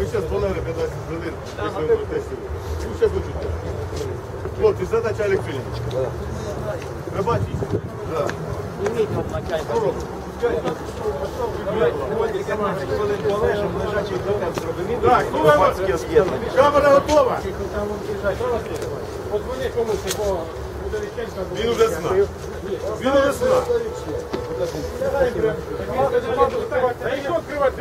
Ми зараз 12 15 хвилин. Ну, зараз почути. Хлопці, задача Олексійович. Ви бачите? Так. Іміть вам на чай. Так, ну камера готова. Позвони комусь, бо він уже сна. Він уже сна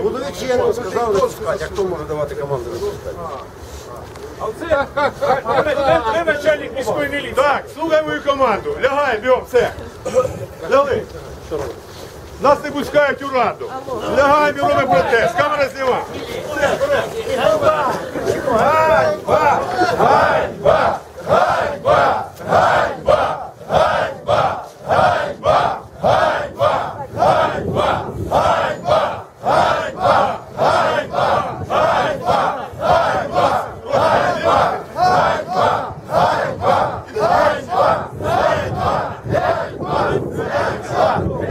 знає. Будовиченко сказав не пускати, а хто може давати команду не пускати? Це начальник міської міліції. Так, слухай мою команду. Лягай, бьом, все. Дали. Нас не пускають у раду. Лягай, ми робимо протест. Камера Так!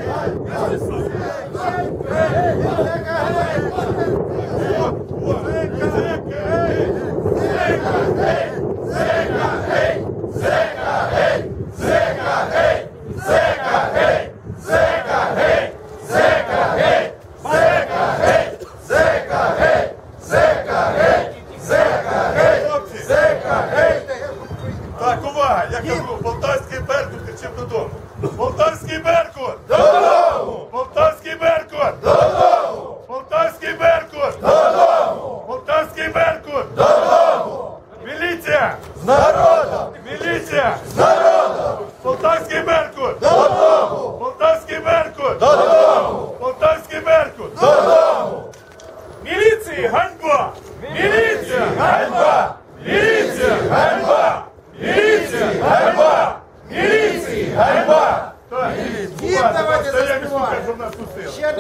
Я кажу, полтавський беркут кричив додому. Полтавський беркут! Додому! Полтавський беркут! Додому! Полтавський беркут! Додому! Полтавський беркут! Додому! Міліція! З народом! Міліція! З народом! Полтавський беркут! Додому! давайте заспіваємо. Ще